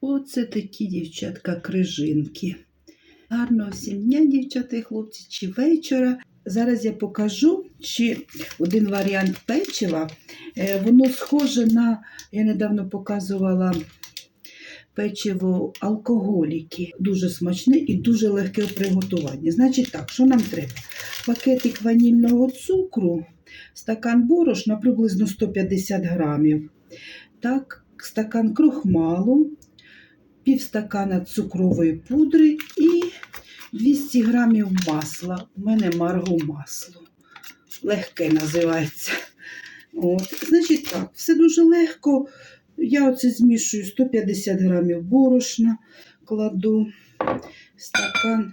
Оце такі дівчатка крижинки. Гарного всім дня, дівчата і хлопці, чи вечора. Зараз я покажу ще один варіант печива. Е, Воно схоже на, я недавно показувала печиво алкоголіки. Дуже смачне і дуже легке в приготуванні. Значить так, що нам треба? Пакетик ванільного цукру, стакан борошна приблизно 150 грамів. Так, стакан крохмалу, півстакана цукрової пудри і 200 грамів масла. У мене марго масло. Легке називається. От. Значить так, все дуже легко. Я оце змішую 150 грамів борошна, кладу стакан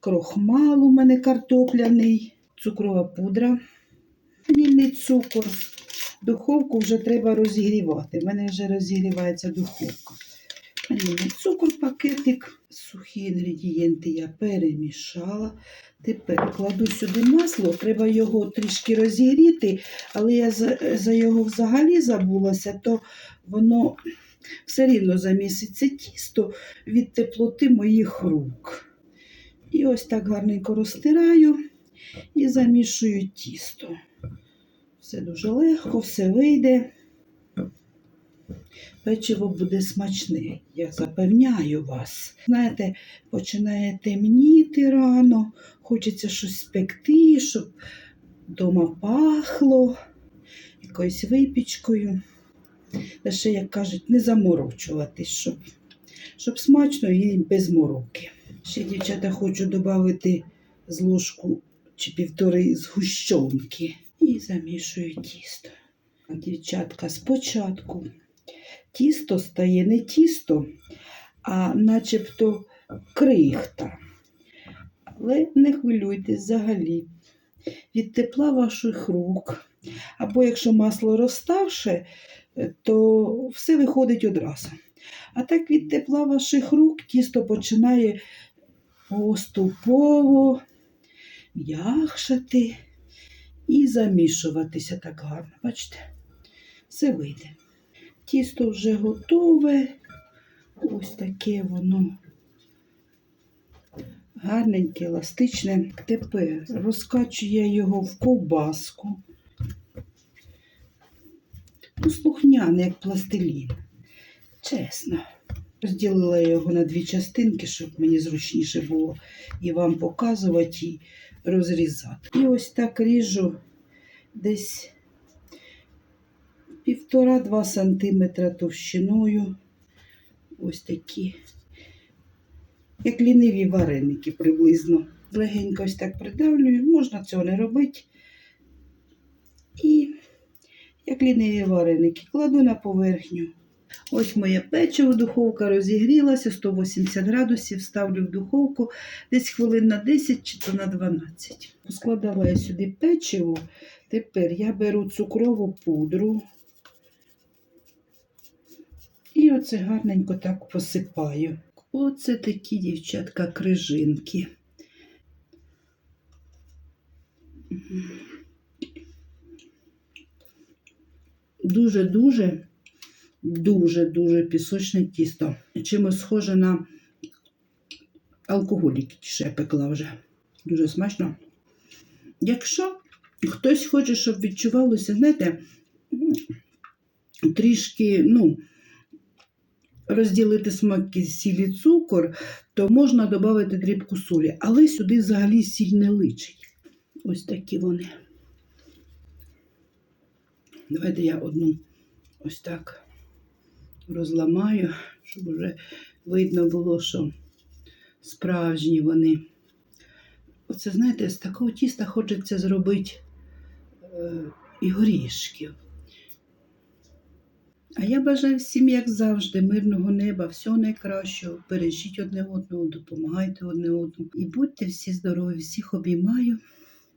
крохмалу, у мене картопляний, цукрова пудра, ванільний цукор. Духовку вже треба розігрівати. У мене вже розігрівається духовка. Ванільний цукор, пакетик, сухі інгредієнти я перемішала. Тепер кладу сюди масло, треба його трішки розігріти, але я за, його взагалі забулася, то воно все рівно заміситься тісто від теплоти моїх рук. І ось так гарненько розтираю і замішую тісто. Все дуже легко, все вийде. Печиво буде смачне, я запевняю вас. Знаєте, починає темніти рано, хочеться щось спекти, щоб вдома пахло якоюсь випічкою. Ще, як кажуть, не заморочуватись, щоб, щоб смачно і без мороки. Ще, дівчата, хочу додати з ложку чи півтори згущенки і замішую тісто. Дівчатка, спочатку тісто стає не тісто, а начебто крихта. Але не хвилюйтесь взагалі. Від тепла ваших рук. Або якщо масло розставше, то все виходить одразу. А так від тепла ваших рук тісто починає поступово м'якшати і замішуватися так гарно. Бачите, все вийде. Тісто вже готове. Ось таке воно гарненьке, еластичне. Тепер розкачую я його в ковбаску. Ну, слухняне, як пластилін. Чесно. Розділила я його на дві частинки, щоб мені зручніше було і вам показувати, і розрізати. І ось так ріжу десь півтора-два сантиметра товщиною. Ось такі, як ліниві вареники приблизно. Легенько ось так придавлюю, можна цього не робити. І як ліниві вареники, кладу на поверхню. Ось моє печиво, духовка розігрілася, 180 градусів, ставлю в духовку десь хвилин на 10 чи то на 12. Поскладала я сюди печиво. Тепер я беру цукрову пудру і оце гарненько так посипаю. Оце такі дівчатка крижинки. Дуже-дуже, дуже-дуже пісочне тісто. Чимось схоже на алкоголіки, що я пекла вже. Дуже смачно. Якщо хтось хоче, щоб відчувалося, знаєте, трішки, ну, розділити смаки сілі цукор, то можна додати дрібку солі. Але сюди взагалі сіль не личить. Ось такі вони. Давайте я одну ось так розламаю, щоб вже видно було, що справжні вони. Оце, знаєте, з такого тіста хочеться зробити е, і горішків. А я бажаю всім, як завжди, мирного неба, всього найкращого. Бережіть одне одного, допомагайте одне одному. І будьте всі здорові, всіх обіймаю.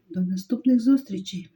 До наступних зустрічей!